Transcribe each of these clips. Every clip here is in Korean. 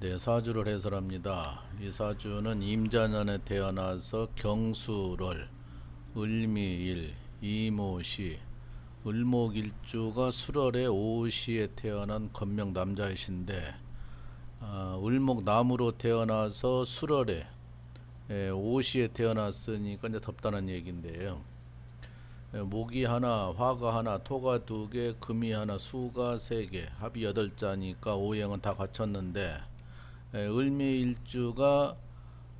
네, 사주를 해설합니다. 이 사주는 임자년에 태어나서 경수를 을미일, 이모시, 을목일주가 수월의 오시에 태어난 건명 남자이신데 아, 을목나무로 태어나서 수월에 예, 오시에 태어났으니까 이제 덥다는 얘기인데요. 예, 목이 하나, 화가 하나, 토가 두 개, 금이 하나, 수가 세 개, 합이 여덟 자니까 오행은 다 갖췄는데 예, 을미일주가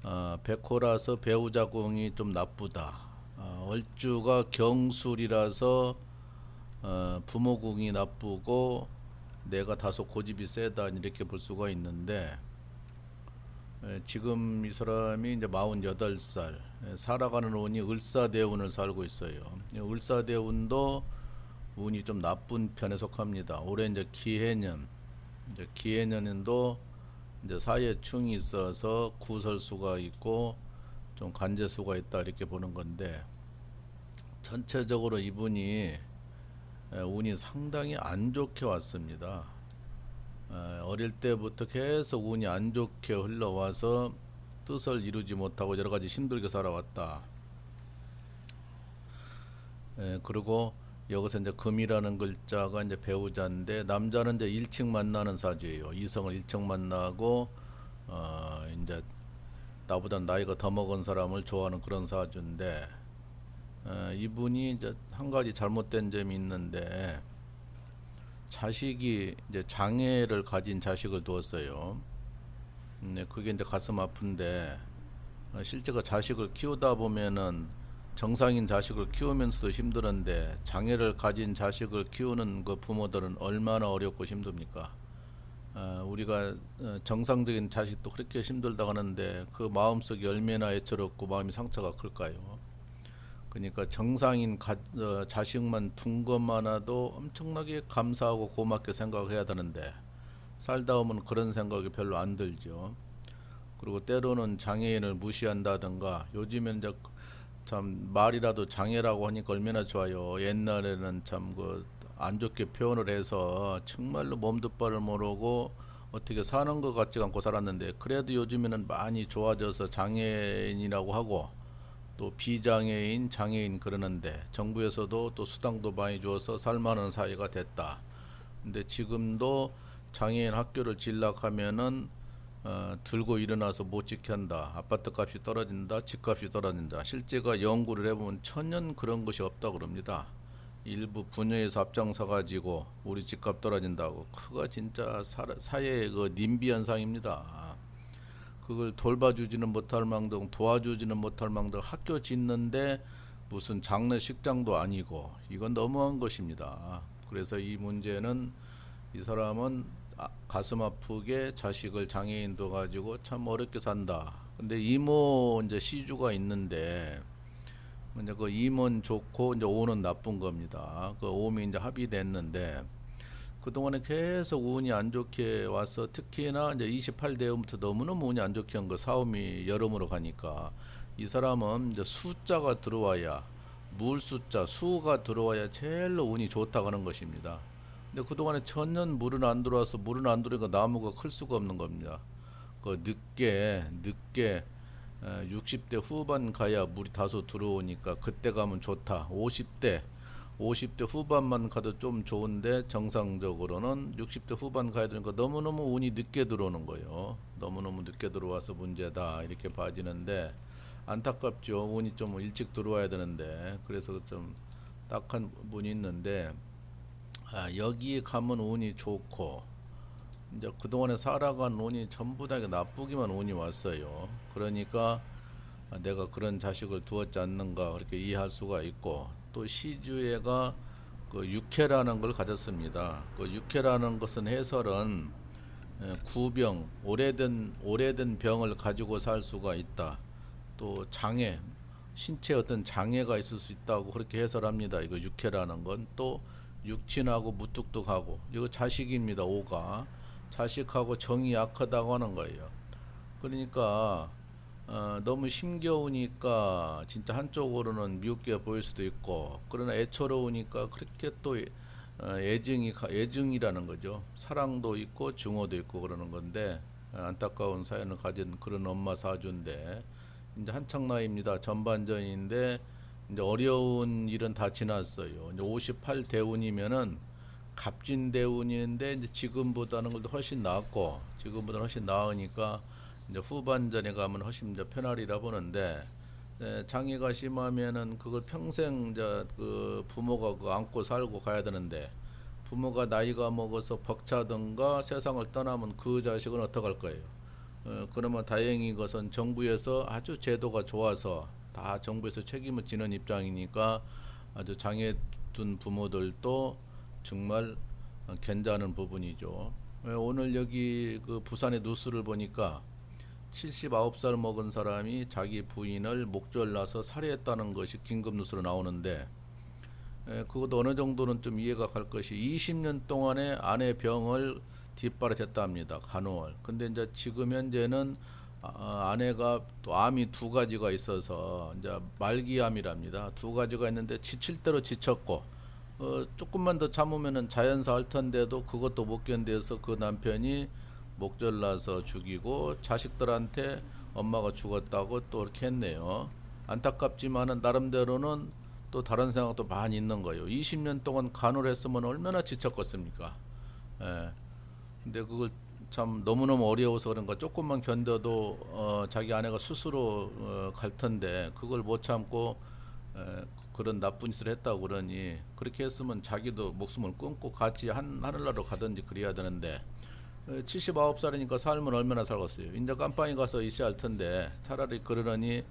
아, 백호라서 배우자궁이 좀 나쁘다. 아, 얼주가 경술이라서 어, 부모궁이 나쁘고 내가 다소 고집이 세다 이렇게 볼 수가 있는데 예, 지금 이 사람이 이제 48살 예, 살아가는 운이 을사대운을 살고 있어요. 예, 을사대운도 운이 좀 나쁜 편에 속합니다. 올해 이제 기해년 이제 기해년도 이제 사이에 충이 있어서 구설수가 있고 좀 간제수가 있다 이렇게 보는 건데 전체적으로 이분이 에, 운이 상당히 안 좋게 왔습니다. 에, 어릴 때부터 계속 운이 안 좋게 흘러와서 뜻을 이루지 못하고 여러 가지 힘들게 살아왔다. 에, 그리고 여기서 이제 금이라는 글자가 이제 배우자인데 남자는 이제 일층 만나는 사주예요. 이성을 일층 만나고 어 이제 나보다 나이가 더 먹은 사람을 좋아하는 그런 사주인데 어, 이분이 이제 한 가지 잘못된 점이 있는데 자식이 이제 장애를 가진 자식을 두었어요. 음, 네, 그게 이제 가슴 아픈데 어, 실제가 자식을 키우다 보면은 정상인 자식을 키우면서도 힘들었는데 장애를 가진 자식을 키우는 그 부모들은 얼마나 어렵고 힘듭니까? 어, 우리가 어, 정상적인 자식도 그렇게 힘들다 하는데 그 마음속이 얼마나 애처롭고 마음이 상처가 클까요? 그러니까 정상인 가, 어, 자식만 둔 것만아도 엄청나게 감사하고 고맙게 생각해야 되는데 살다 보면 그런 생각이 별로 안 들죠. 그리고 때로는 장애인을 무시한다든가 요즘엔 이제 참 말이라도 장애라고 하니까 얼마나 좋아요. 옛날에는 참 그 안 좋게 표현을 해서 정말로 몸도 바를 모르고 어떻게 사는 것 같지 않고 살았는데 그래도 요즘에는 많이 좋아져서 장애인이라고 하고 또 비장애인, 장애인 그러는데 정부에서도 또 수당도 많이 줘서 살만한 사회가 됐다. 근데 지금도 장애인 학교를 진락하면은 어, 들고 일어나서 못 지킨다. 아파트 값이 떨어진다. 집값이 떨어진다. 실제가 연구를 해보면 천년 그런 것이 없다 그럽니다. 일부 분야에서 앞장서 가지고 우리 집값 떨어진다고 그거 진짜 사, 사회의 그 님비 현상입니다. 그걸 돌봐주지는 못할 망정 도와주지는 못할 망정 학교 짓는데 무슨 장례식장도 아니고 이건 너무한 것입니다. 그래서 이 문제는 이 사람은 아, 가슴 아프게 자식을 장애인 둬 가지고 참 어렵게 산다. 근데 이모 이제 시주가 있는데 이제 그 임은 좋고 이제 오는 나쁜 겁니다. 그 오미 이제 합의됐는데 그동안에 계속 운이 안 좋게 와서 특히나 이제 28대부터 너무너무 운이 안 좋게 한 거 사움이 여름으로 가니까 이 사람은 이제 숫자가 들어와야 물 숫자 수가 들어와야 제일로 운이 좋다고 하는 것입니다. 근데 그동안에 천년 물은 안 들어와서 물은 안 들어오니까 나무가 클 수가 없는 겁니다. 그 늦게 늦게 에, 60대 후반 가야 물이 다소 들어오니까 그때 가면 좋다. 50대 50대 후반만 가도 좀 좋은데 정상적으로는 60대 후반 가야 되니까 너무너무 운이 늦게 들어오는 거예요. 너무너무 늦게 들어와서 문제다 이렇게 봐지는데 안타깝죠. 운이 좀 일찍 들어와야 되는데 그래서 좀 딱한 분이 있는데 아, 여기에 가면 운이 좋고 이제 그동안에 살아간 운이 전부 다 나쁘기만 운이 왔어요. 그러니까 아, 내가 그런 자식을 두었지 않는가 그렇게 이해할 수가 있고 또 시주애가 그 육해라는 걸 가졌습니다. 그 육해라는 것은 해설은 에, 구병 오래된 오래된 병을 가지고 살 수가 있다. 또 장애 신체 어떤 장애가 있을 수 있다고 그렇게 해설합니다. 이거 육해라는 건 또 육친하고 무뚝뚝하고 이거 자식입니다. 오가 자식하고 정이 약하다고 하는 거예요. 그러니까 어, 너무 힘겨우니까 진짜 한쪽으로는 미흡게 보일 수도 있고 그러나 애처로우니까 그렇게 또 어, 애증이 가- 애증이라는 거죠. 사랑도 있고 증오도 있고 그러는 건데 안타까운 사연을 가진 그런 엄마 사주인데 이제 한창 나이입니다. 전반전인데 이제 어려운 일은 다 지났어요. 이제 58 대운이면은 갑진 대운인데 이제 지금보다는 그래도 훨씬 나았고 지금보다는 훨씬 나으니까 이제 후반전에 가면 훨씬 이제 편하리라 보는데 예, 장애가 심하면은 그걸 평생 이제 그 부모가 그 안고 살고 가야 되는데 부모가 나이가 먹어서 벅차든가 세상을 떠나면 그 자식은 어떡할 거예요? 어, 그러면 다행인 것은 정부에서 아주 제도가 좋아서 다 정부에서 책임을 지는 입장이니까 아주 장애 둔 부모들도 정말 어, 괜찮은 부분이죠. 예, 오늘 여기 그 부산의 뉴스를 보니까 79살 먹은 사람이 자기 부인을 목졸라서 살해했다는 것이 긴급 뉴스로 나오는데 에, 그것도 어느 정도는 좀 이해가 갈 것이 20년 동안에 아내 병을 뒷바라졌답니다 간호를. 근데 이제 지금 현재는 아, 아내가 또 암이 두 가지가 있어서 이제 말기암이랍니다. 두 가지가 있는데 지칠 대로 지쳤고 어, 조금만 더 참으면은 자연사 할 텐데도 그것도 못 견뎌서 그 남편이 목졸라서 죽이고 자식들한테 엄마가 죽었다고 또 이렇게 했네요. 안타깝지만은 나름대로는 또 다른 생각도 많이 있는 거예요. 20년 동안 간호를 했으면 얼마나 지쳤겠습니까? 예. 근데 그걸 참 너무너무 어려워서 그런가 조금만 견뎌도 어, 자기 아내가 스스로 어, 갈 텐데 그걸 못 참고 에, 그런 나쁜 짓을 했다고 그러니 그렇게 했으면 자기도 목숨을 끊고 같이 한 하늘나라로 가든지 그래야 되는데 79살이니까 삶은 얼마나 살겠어요. 이제 깜빵에 가서 있어야 할 텐데 차라리 그러려니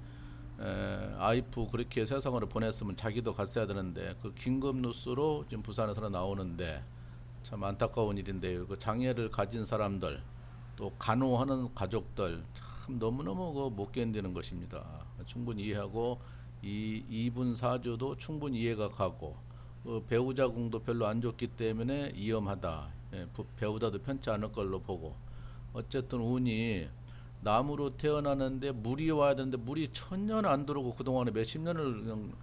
에, 아이프 그렇게 세상으로 보냈으면 자기도 갔어야 되는데 그 긴급 뉴스로 지금 부산에서 나오는데 참 안타까운 일인데요. 그 장애를 가진 사람들 또 간호하는 가족들 참 너무너무 그 못 견디는 것입니다. 충분히 이해하고 이 이분 사주도 충분히 이해가 가고 그 배우자 궁도 별로 안 좋기 때문에 위험하다. 예, 부- 배우자도 편치 않을 걸로 보고 어쨌든 운이 나무로 태어나는데 물이 와야 되는데 물이 천년 안 들어오고 그동안에 몇십 년을 그냥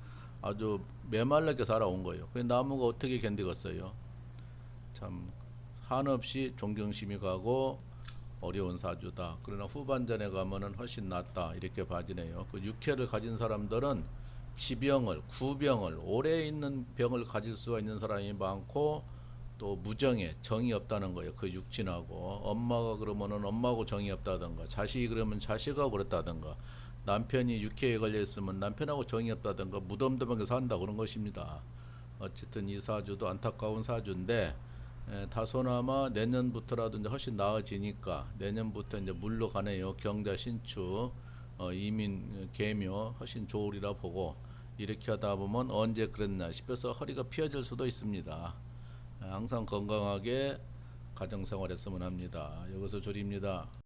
아주 메말라게 살아온 거예요. 그 나무가 어떻게 견디겠어요? 참 한없이 존경심이 가고 어려운 사주다. 그러나 후반전에 가면은 훨씬 낫다 이렇게 봐지네요. 그 육회를 가진 사람들은 지병을, 구병을 오래 있는 병을 가질 수가 있는 사람이 많고 또 무정에 정이 없다는 거예요. 그 육친하고 엄마가 그러면은 엄마하고 정이 없다든가 자식이 그러면 자식하고 그렇다든가 남편이 육회에 걸려 있으면 남편하고 정이 없다든가 무덤덤하게 산다 그런 것입니다. 어쨌든 이 사주도 안타까운 사주인데 에, 다소나마 내년부터라도 이제 훨씬 나아지니까 내년부터 이제 물러가네요. 경자 신축 어, 이민 개묘 훨씬 좋으리라 보고 이렇게 하다 보면 언제 그랬나 싶어서 허리가 피어질 수도 있습니다. 에, 항상 건강하게 가정생활 했으면 합니다. 여기서 줄입니다.